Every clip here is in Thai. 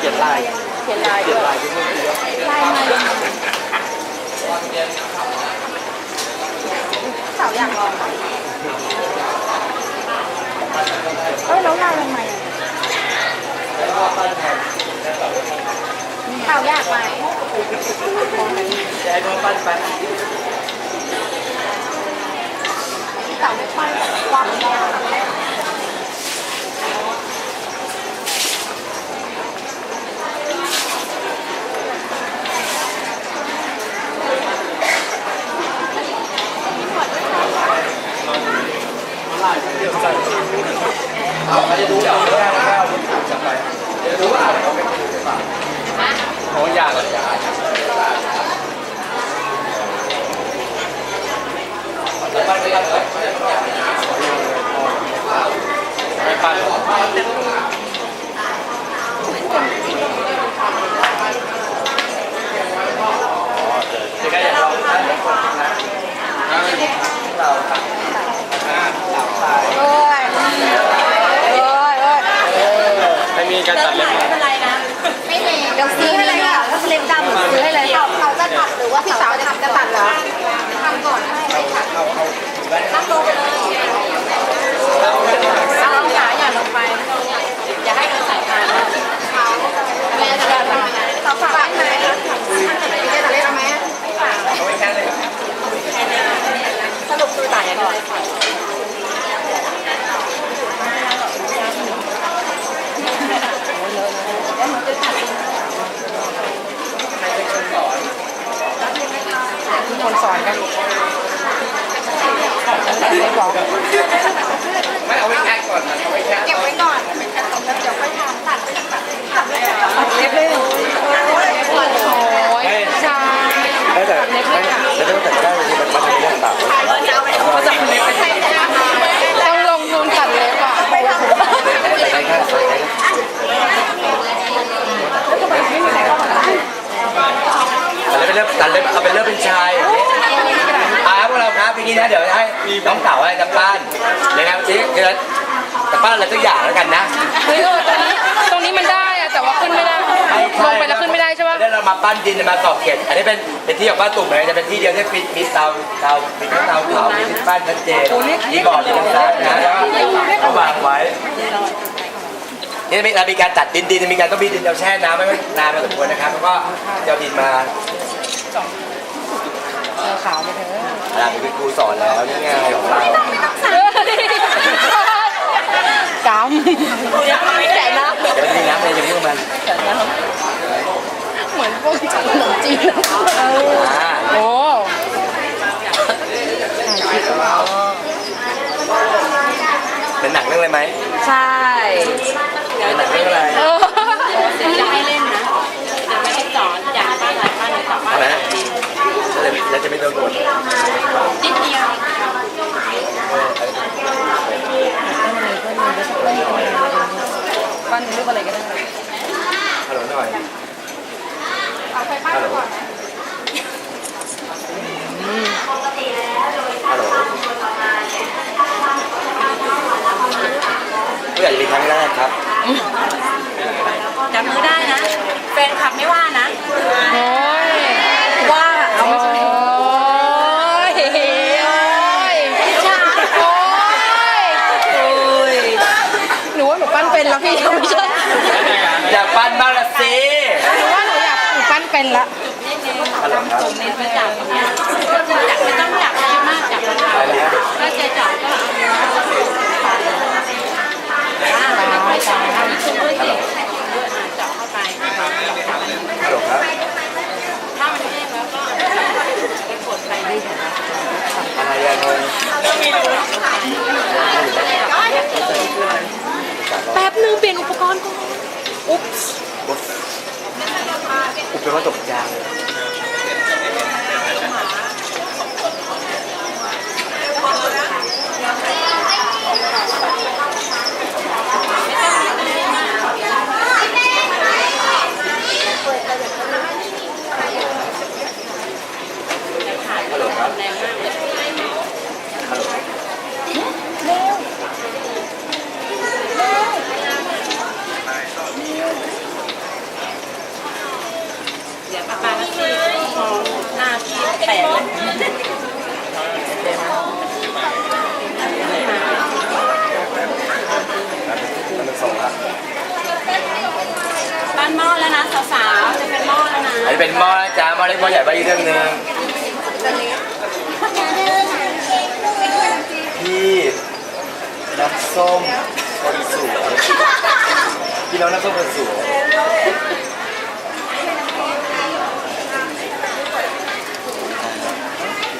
เขียนลายเขียนลายเขีด้ยนวยลายที่เมื่อกี้ลายมาสาวอยากลองเอ้ยแล้วลายทำไมอะสาวอยากไหมจะให้น้องปั้นไปสาวไม่ค่อยแบบวางยาก เดี๋ยวสั่นเอาไปดูเอาแก้วแก้วที่ถูกจับไปเดี๋ยวดูว่าเขาเป็นหรือเปล่าเขาอยากเลยอยากจะปั้นไม่ได้เลยไม่ปั้นจะได้อยากลองท่านเป็นคนนะเราครับหลับตา โอ้ยโอ้ยโอ้ย ไม่มีการตัดเล็บ ไม่เป็นไรนะ ไม่มีเดี๋ยวซื้อให้เลยค่ะถ้าเล็บดำซื้อให้เลยเขาเขาจะตัดหรือว่าพี่สาวจะทำจะตัดเหรอทำก่อนให้ค่ะ เอาเอาแว่น ตั้งลงไปเลยเอาขาอย่าลงไป อย่าให้มันใส่มาแม่จะเดินทำยังไงเขาฝากไหมพี่จะเล่นไหม เอาไว้แค่เลย สรุป คือต่างกันเลยใครเป็นคนสอนคนสอนกันไม่บอก ไม่เอาไว้แค่ก่อนนะเอาไว้แค่ เก็บไว้ก่อนเดี๋ยวค่อยทำตัดตัดตัดเล็บเลยโอ้ยใช่ ไม่แต่ไม่ไม่ได้แต่ได้ที่มันมันจะมีเรื่องต่าง เขาจะเล็บไปต้องลงทุนตัดเล็บอะไปทำ ใช้แค่ใช้แค่ตัดเล็บเป็นเรื่องตัดเล็บเอาเป็นเรื่องเป็นชายอย่างนี้อ่าพวกเราครับที นี้นะเดี๋ยวให้น้องเต่าให้จะป้านนะครับทีนี้เดี๋ยวจะป้านอะไรสักอย่างแล้วกันนะเฮ้ยเออตรงนี้ตรงนี้มันได้อะแต่ว่าขึ้นไม่ได้ลงไปแล้วขึ้นไม่ได้ใช่ปะแล้วเรามาปั้นดินมาตอกเกล็ดอันนี้เป็นเป็นที่ของป้าตุ่มเลยจะเป็นที่เดียวที่มีมีเตาเตามีทั้งเตาเผามีที่ปั้นชัดเจนมีบ่อมีทั้งซักนะแล้วก็วางไว้นี่มีเรามีการตัดดินดินมีการต้องมีดินเราแช่น้ำไว้นานพอสมควรนะครับแล้วก็จะเอาดินมา เออขาวไปเถอะอะไรเป็นครูสอนแล้วนี่ไงของเรากำแก่นะเดี๋ยวมีน้ำในจะพูดมันเหมือนพวกขนมจีนอ่าโอ้เป็นหนังเรื่องอะไรไหมใช่ เป็นหนังเรื่องอะไร เออ จะให้เล่นนะจะไม่ให้สอนอยากบ้านไหนบ้านไหนสอนบ้าน ทำไม ไหน นะแล้วจะแล้วจะไม่โดนโดน นิดเดียว ปั้นรูปอะไรก็ได้ ฮัลโหลหน่อย เอาไฟฟ้าไปก่อนนะ ฮัลโหลก็อยากจะมีครั้งแรกครับ จับมือได้นะแฟนคลับไม่ว่านะ โอ้ย ว่าเอา โอ้ ไม่ใช่ ยโอ้ยโอ้ย โอ้ย หนูว่าหนูปั้นเป็นแล้วพี่ไม่ใช่ อยากปั้นบ้างละสิ หนูว่าหนูอยากหนูปั้นเป็นละ ฮัลโหลครับ เน้นมาจับเนี่ยจับไม่ต้องจับเยอะมากจับไปแล้วถ้าจะจับก็เอาตายตายช่วยสิจับเข้าไปถ้ามันแห้งแล้วก็ไปกดไปดิอะไรยังงงแป๊บนึงเปลี่ยนอุปกรณ์ก่อนอุ๊บอุปเป็นว่าตกใจ เดี๋ยวป้าป้าก็คือองหน้าพี่แปลกลยวนะมันส่บ้านหม้อแล้วนะสาวๆจะเป็นหม้อแล้วนะอัเป็นม้อนะจ๊ะหม้อเล็กหม้อใหญ่ไปอีกเรื่องหนึ่ง พี่น้ำส้มคนสวยพี่น้องน้ำส้มคนสวย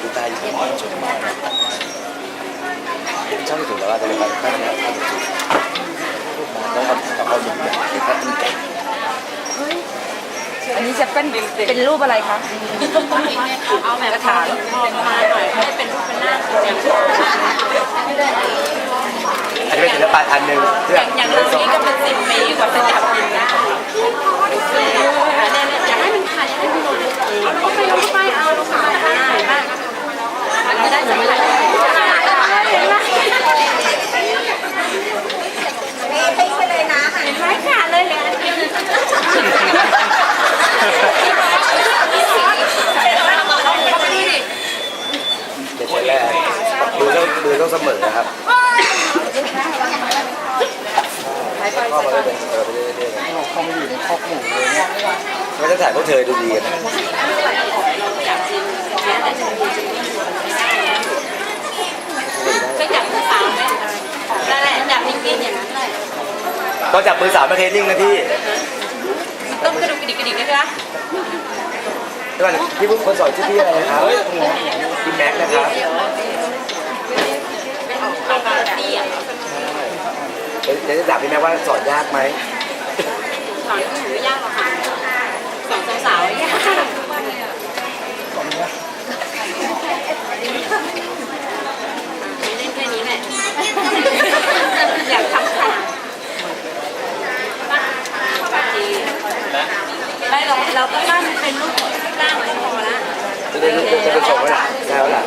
ดูตาอยู่ที่จุดมาชอบที่สุดแล้วว่าจะเป็นแบบแค่นี้ชอบที่สุดต้องเอาต้องเอาอย่างนี้แค่นี้ อันนี้จะเป็นเป็นรูปอะไรคะเอาแบบกระถางพอประมาณหน่อยให้เป็นรูปเป็นหน้าอย่างอันนี้เป็นศิลปะอันหนึ่งที่แบบอย่างรูปนี้ก็เป็นสิบปีกว่าจะจับกินได้เนี่ยอยากให้มันขาดอยากให้มันหลุดเอาลงไปลงไปเอาลงไปง่ายมากมันจะได้ใส่ไหลเห็นไหมไม่ขาดเลยเลย เด็กแรกดู ต้องเสมอนะครับเข้ามาเลยเออไปเรื่อยๆเข้ามาอยู่ในคอบหมู่เลยเนี่ยไม่ต้ถ่ายพวกเธอดูดีกันนะก็จับมือสาวไหมนั่นแหละจับนิ่งๆอย่างนั้นเลยต้องจับมือสาวมาเทนนิ่งนะพี่ต้องกระดุกกระดิกกระดิกด้วยนะเดี๋ยวก่อนพี่ผู้คนสอนชื่อพี่อะไรนะครับพี่แม็กซ์นะครับ เอาเดี๋ยวเดี๋ยวจะถามพี่แม่ว่าสอนยากไหมสอนผู้หญิงไม่ยากหรอกค่ะสอนสาวๆยากเล่นแค่นี้แหละ อยากทำขนาดไม่เราเราก็ปั้นเป็นรูปร่างพอละ จะได้รู้จะได้ชมว่าล่ะใช่ไหมล่ะ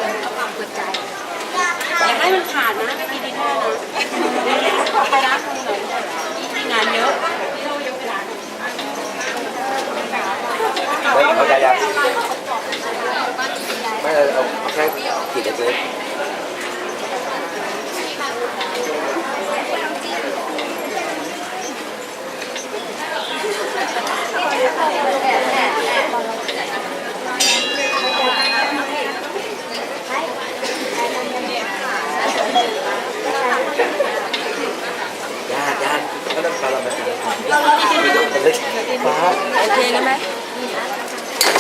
อย่าให้มันขาดนะไม่มีดีแน่นะไปรับมือหน่อยงานเยอะ ไม่เอาใจยังไม่เอาเอาแค่ขีดเล็ก ญาติญาติก็ต้องการเราไปเล็กฟ้า โอเคนะไหม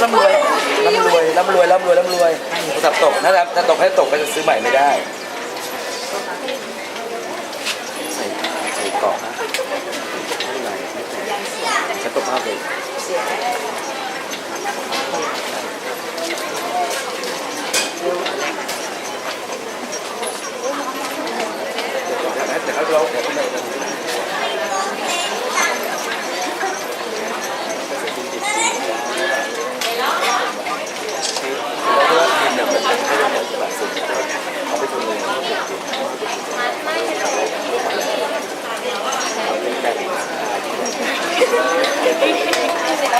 ร่ำรวย ร่ำรวยร่ำรวยร่ำรวยโทรศัพท์ตกถ้าถ้าตกให้ตกไปจะซื้อใหม่ไม่ได้ ใส่ใส่กล่องนะไม่เป็นไรไม่เป็นไรฉันตกภาพเลยแต่เขาเราเดี๋ยวเขาไม่เราก็มีหนึ่งเป็นให้เราแบบแบบสุดเอาไปทุนเลยใช่ ไ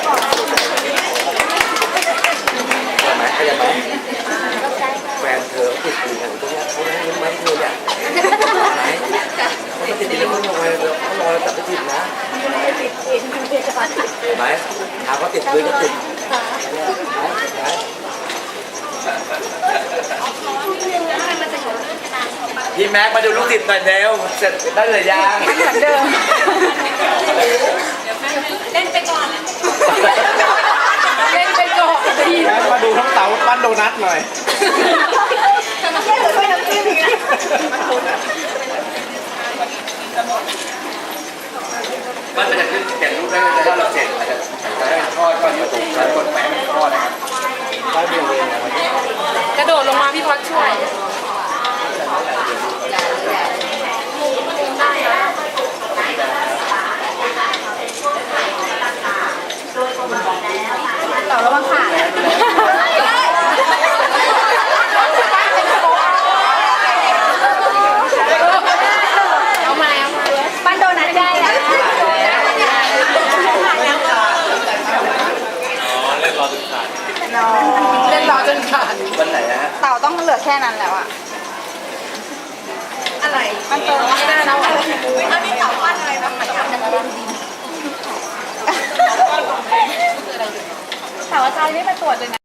หมเขาใจไหมแฟนเธอติดอยู่อย่างตรงนี้เขาได้ยินไหมเธอเนี่ยไหนเขาติดอยู่แล้วเขาลอยเขาลอยจับไปติดนะเห็นไหมหามว่าติดเลยก็ติดเนี่ยไหมไหน พี่แม็กมาดูลูกติดหน่อยเร็วเสร็จได้เลยยังเหมือนเดิมเล่นไปก่อนเล่นไปก่อนดีงั้นมาดูทั้งเต๋าปั้นโดนัทหน่อยมันจะขึ้นเขียนรูปได้เลยถ้าเราเสร็จอาจจะจะได้ทอดก่อนประตูแล้วกดแปะทอดนะครับ กระโดดลงมาพี่พอดช่วย ต่อระวังขาดเอามาเอามาปั้นโดนัทได้อะ เล่นรอจนขาด วันไหนนะฮะ เต่าต้องเหลือแค่นั้นแล้วอะ อะไรมันเติมไม่ได้แล้วแล้วนี่เต่าปั้นอะไรบ้างคะเต่าอาจารย์ไม่มาตรวจเลยนะ